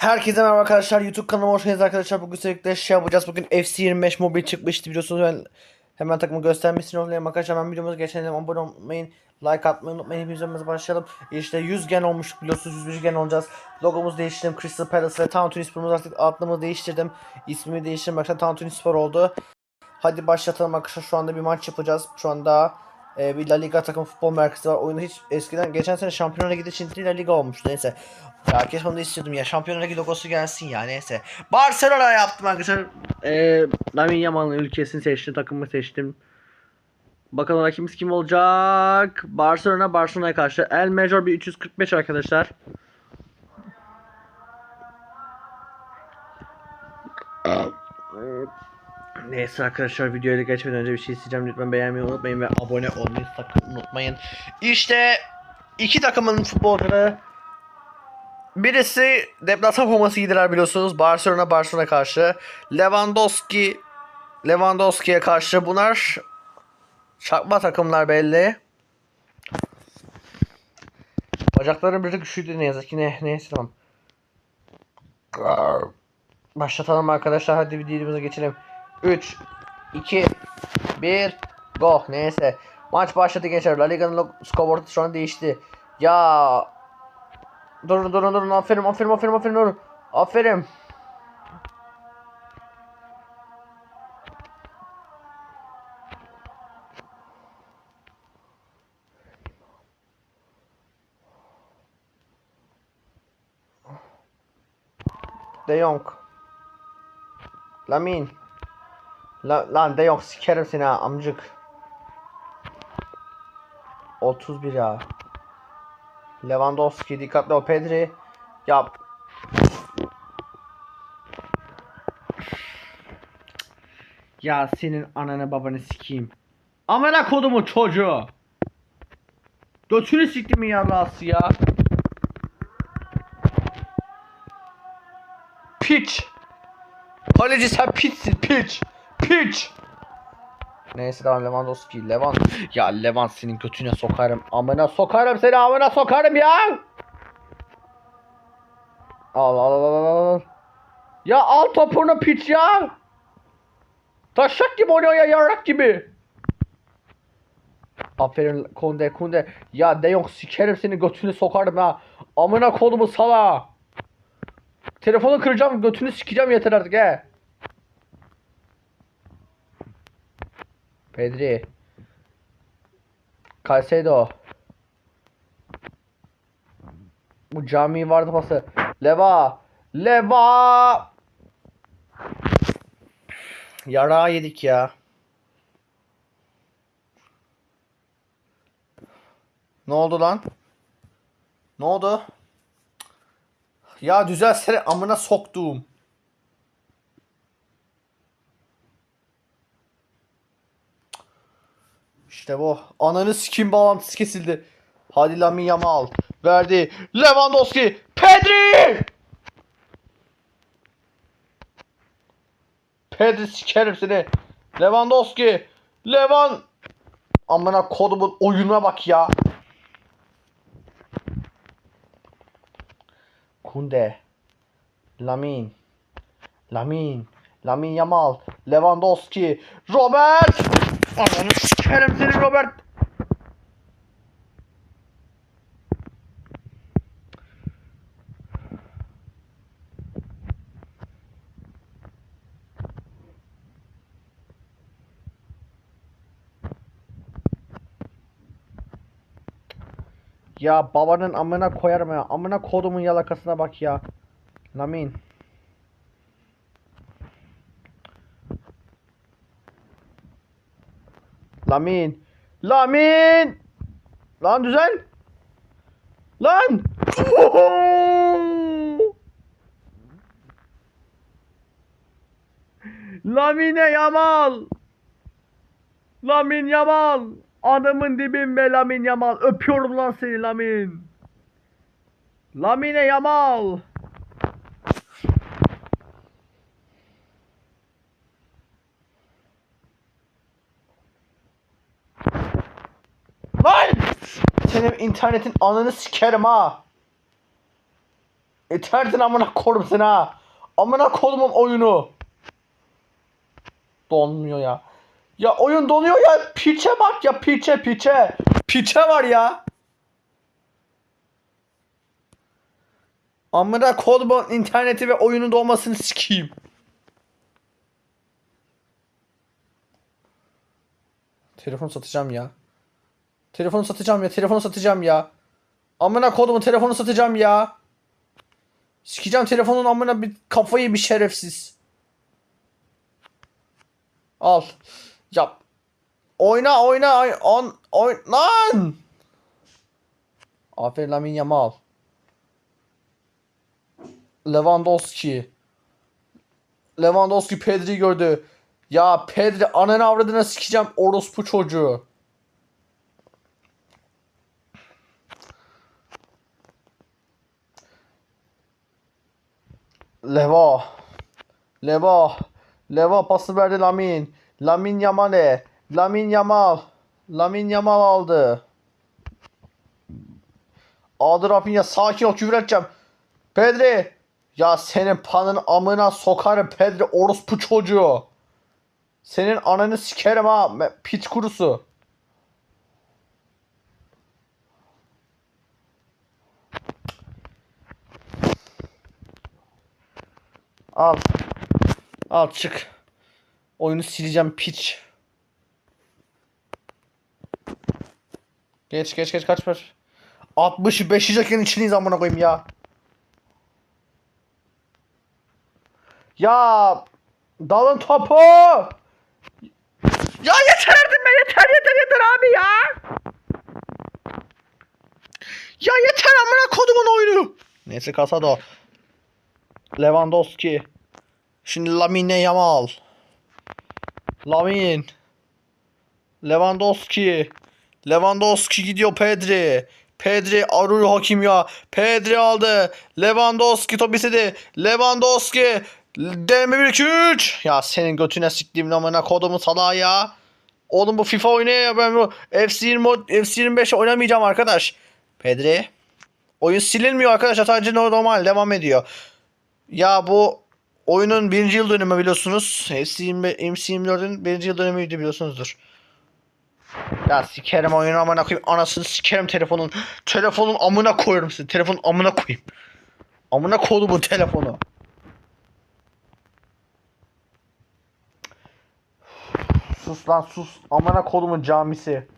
Herkese merhaba arkadaşlar. YouTube kanalıma hoş geldiniz arkadaşlar. Bugün sürekli şey yapacağız. Bugün FC25 mobil çıkmıştı biliyorsunuz. Ben hemen takımı göstermesini olayım arkadaşlar. Hemen videomuza geçelim. Abone olmayı, like atmayı unutmayın. Hepimiz başlayalım. İşte 100 gen olmuş biliyorsunuz. 101 gen olacağız. Logomuzu değiştirdim. Crystal Palace ve Town Spor'umuz artık adımı değiştirdim. İsmimi değiştirdim. Arkadaşlar Town Spor oldu. Hadi başlatalım arkadaşlar. Şu anda bir maç yapacağız. Şu anda e, bir La Liga takım futbol merkezi var. Oyunu hiç eskiden geçen sene Şampiyonlar Ligi'de şimdi La Liga olmuştu. Neyse. Ya keşke onu istiyordum ya. Şampiyonlar Ligi logosu gelsin ya neyse. Barcelona yaptım arkadaşlar. E, Lamine Yamal'ın ülkesini seçtim. Takımı seçtim. Bakalım rakibimiz kim olacak? Barcelona Barcelona'ya karşı. El Major bir 345 arkadaşlar. Neyse arkadaşlar videoya geçmeden önce bir şey isteyeceğim. Lütfen beğenmeyi unutmayın ve abone olmayı sakın unutmayın. İşte iki takımın futbolcuları Birisi deplasman forması giydiler biliyorsunuz. Barcelona Barcelona karşı. Lewandowski Lewandowski'ye karşı bunlar çakma takımlar belli. Bacaklarım bir tık üşüdü ne yazık ki ne neyse tamam. Başlatalım arkadaşlar hadi videomuza geçelim. 3 2 1 Go neyse. Maç başladı gençler. La Liga'nın scoreboard'u şu an değişti. Ya Durun durun durun aferin aferin aferin aferin durun. Aferin. De Jong. Lamin. La, lan De Jong sikerim seni ha amcık. 31 ya. Lewandowski dikkatli ol Pedri. Yap. Ya senin ananı babanı sikeyim. Amına kodumun çocuğu. Götünü siktim yarrası ya? Piç. Kaleci sen piçsin piç. Piç. Neyse tamam Lewandowski. Lewand. Ya Lewand senin götüne sokarım. Amına sokarım seni amına sokarım ya. Al al al al al. Ya al topunu piç ya. Taşak gibi oynuyor ya yarrak gibi. Aferin Kunde Kunde. Ya De Jong sikerim seni götünü sokarım ha. Amına kolumu sala. Telefonu kıracağım götünü sikeceğim yeter artık he. Pedri. Caicedo. Bu cami vardı pası. Leva. Leva. Yara yedik ya. Ne oldu lan? Ne oldu? Ya düzelsene amına soktuğum. İşte bu. Ananı sikim bağlantısı kesildi. Hadi Lamin Yamal. Verdi. Lewandowski. Pedri. Pedri sikerim seni. Lewandowski. Levan. Amına kodumun oyununa bak ya. Kunde. Lamin. Lamin. Lamin Yamal. Lewandowski. Robert. Ananı sikerim seni Robert. Ya babanın amına koyarım ya. Amına kodumun yalakasına bak ya. Lamin. Lamin. Lamin. Lan düzen. Lan. Lamine Yamal. Lamin Yamal. Adamın dibim be Lamin Yamal. Öpüyorum lan seni Lamin. Lamine Yamal. Lan! Senin internetin ananı sikerim ha. Eterdin amına korum seni ha. Amına kodumun oyunu. Donmuyor ya. Ya oyun donuyor ya. Piçe bak ya piçe piçe. Piçe var ya. Amına kodumun interneti ve oyunun dolmasını sikeyim. Telefon satacağım ya. Telefonu satacağım ya. Telefonu satacağım ya. Amına kodumun telefonu satacağım ya. Sikeceğim telefonun amına bir kafayı bir şerefsiz. Al. Yap. Oyna oyna oy, on oyn lan. Aferin Lamin Yamal. Lewandowski. Lewandowski Pedri gördü. Ya Pedri ananı avradına sikeceğim orospu çocuğu. Leva. Leva. Leva pası verdi Lamin. Lamin Yamal'e. Lamin Yamal. Lamin Yamal aldı. Aldı Rafinha sakin ol küfür edeceğim. Pedri. Ya senin panın amına sokarım Pedri orospu çocuğu. Senin ananı sikerim ha piç kurusu. Al. Al çık. Oyunu sileceğim piç. Geç geç geç kaç ver. 65 jaketin içindeyiz amına koyayım ya. Ya dalın topu. Ya yeter artık be yeter yeter yeter abi ya. Ya yeter amına kodumun oyunu. Neyse Casado. Lewandowski. Şimdi Lamine Yamal. Lamin. Lewandowski. Lewandowski gidiyor Pedri. Pedri arıyor hakim ya. Pedri aldı. Lewandowski top istedi. Lewandowski. Deneme 1 2 3. Ya senin götüne siktiğim amına kodumu salağı ya. Oğlum bu FIFA oynaya ya ben bu FC20 FC25 oynamayacağım arkadaş. Pedri. Oyun silinmiyor arkadaşlar sadece normal devam ediyor. Ya bu oyunun birinci yıl dönümü biliyorsunuz. MC25 MC24'ün birinci yıl dönümüydü biliyorsunuzdur. Ya sikerim oyunu amına koyayım. Anasını sikerim telefonun. Telefonun amına koyarım sizi. Telefonun amına koyayım. Amına kodu bu telefonu. Sus lan sus. Amına kodumun camisi.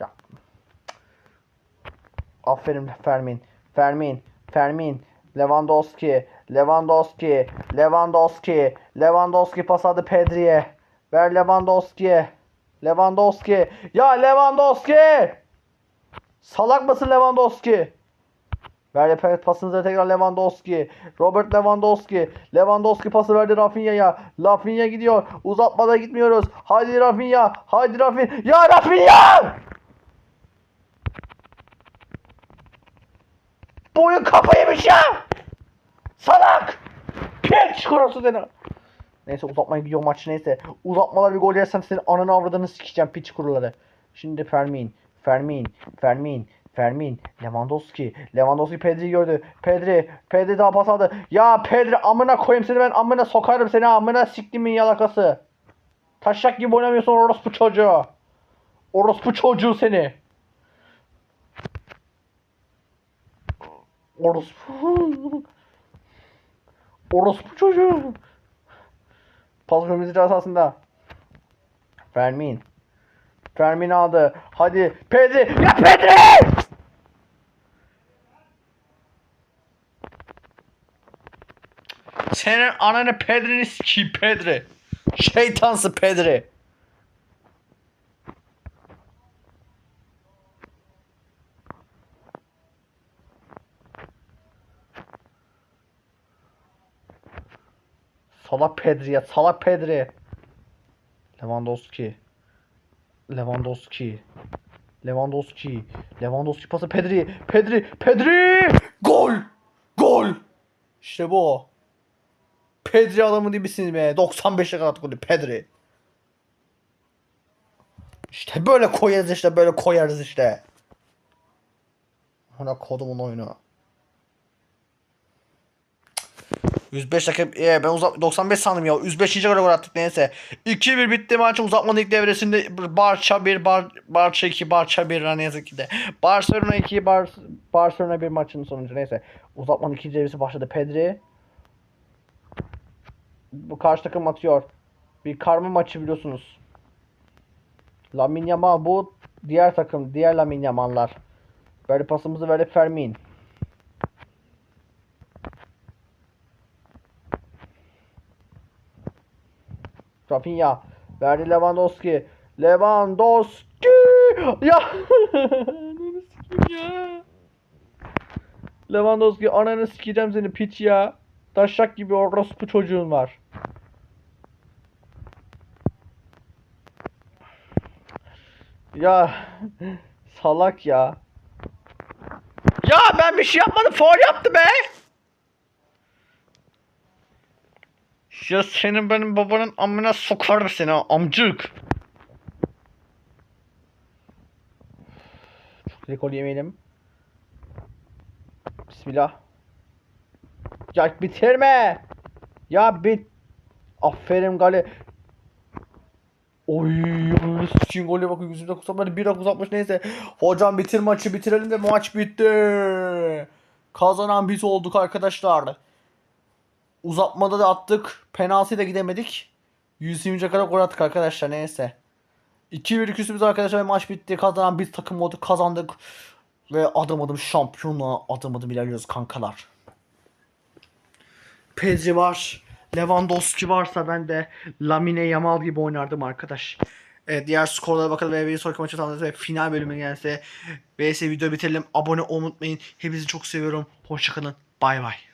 Ya. Aferin Fermin. Fermin. Fermin. Lewandowski. Lewandowski. Lewandowski. Lewandowski pas adı Pedri'ye. Ver Lewandowski'ye. Lewandowski. Ya Lewandowski! Salak mısın Lewandowski? Ver pe- pasını tekrar Lewandowski. Robert Lewandowski. Lewandowski pası verdi Rafinha'ya. Rafinha gidiyor. Uzatmada gitmiyoruz. Haydi Rafinha. Haydi Rafinha. Ya Rafinha! Bu oyun kafa yemiş ya! Salak! Piç kurusu seni. Neyse uzatmaya gidiyor maç neyse. Uzatmalar bir gol yersem senin ananı avradını sikeceğim piç kuruları. Şimdi Fermin. Fermin. Fermin. Fermin. Lewandowski. Lewandowski Pedri gördü. Pedri. Pedri daha pas aldı. Ya Pedri amına koyayım seni ben amına sokarım seni amına siktimin yalakası. Taşak gibi oynamıyorsun orospu çocuğu. Orospu çocuğu seni. Orospu. Orospu çocuğu. Pas kırmızı esasında. Fermin. Fermin aldı. Hadi Pedri. Ya Pedri! Senin ananı Pedri'ni sikeyim Pedri. Şeytansı Pedri. Salak Pedri ya salak Pedri. Lewandowski. Lewandowski. Lewandowski. Lewandowski pası Pedri. Pedri. Pedri. Gol. Gol. İşte bu. Pedri adamı değilsiniz be. 95'e kadar golü Pedri. İşte böyle koyarız işte böyle koyarız işte. Ona kodumun oyunu. 105 dakika ee, ben uzat 95 sandım ya. 105. gol attık neyse. 2-1 bitti maç uzatmanın ilk devresinde Barça 1 Bar Barça 2 Barça 1 ne yazık ki de. Barcelona 2 Bar Barcelona 1 maçın sonucu neyse. Uzatmanın ikinci devresi başladı. Pedri bu karşı takım atıyor. Bir karma maçı biliyorsunuz. Lamine Yamal bu diğer takım, diğer Lamine Yamal'lar. Böyle pasımızı verdi Fermin. Rafinha verdi Lewandowski. Lewandowski! Ya! Lewandowski ananı sikeceğim seni piç ya. Taşak gibi orospu çocuğun var. Ya salak ya. Ya ben bir şey yapmadım. Faul yaptı be. Ya senin benim babanın amına sokarım seni ha, amcık. Çok rekor yemeyelim. Bismillah. Ya bitirme. Ya bit. Aferin Gale. Oy, sikeyim gole bakın yüzümde kusamadı 1 uzatmış neyse. Hocam bitir maçı bitirelim de maç bitti. Kazanan biz olduk arkadaşlar. Uzatmada da attık. Penaltıyı da gidemedik. 120. kadar gol attık arkadaşlar neyse. 2-1 küsümüz arkadaşlar ve maç bitti. Kazanan biz takım olduk kazandık. Ve adım adım şampiyonluğa adım adım ilerliyoruz kankalar. Pedri var. Lewandowski varsa ben de Lamine Yamal gibi oynardım arkadaş. Evet diğer skorlara bakalım ve bir sonraki maçı tanıdık ve final bölümüne gelse. VS video bitirelim. Abone olmayı unutmayın. Hepinizi çok seviyorum. Hoşçakalın. Bay bay.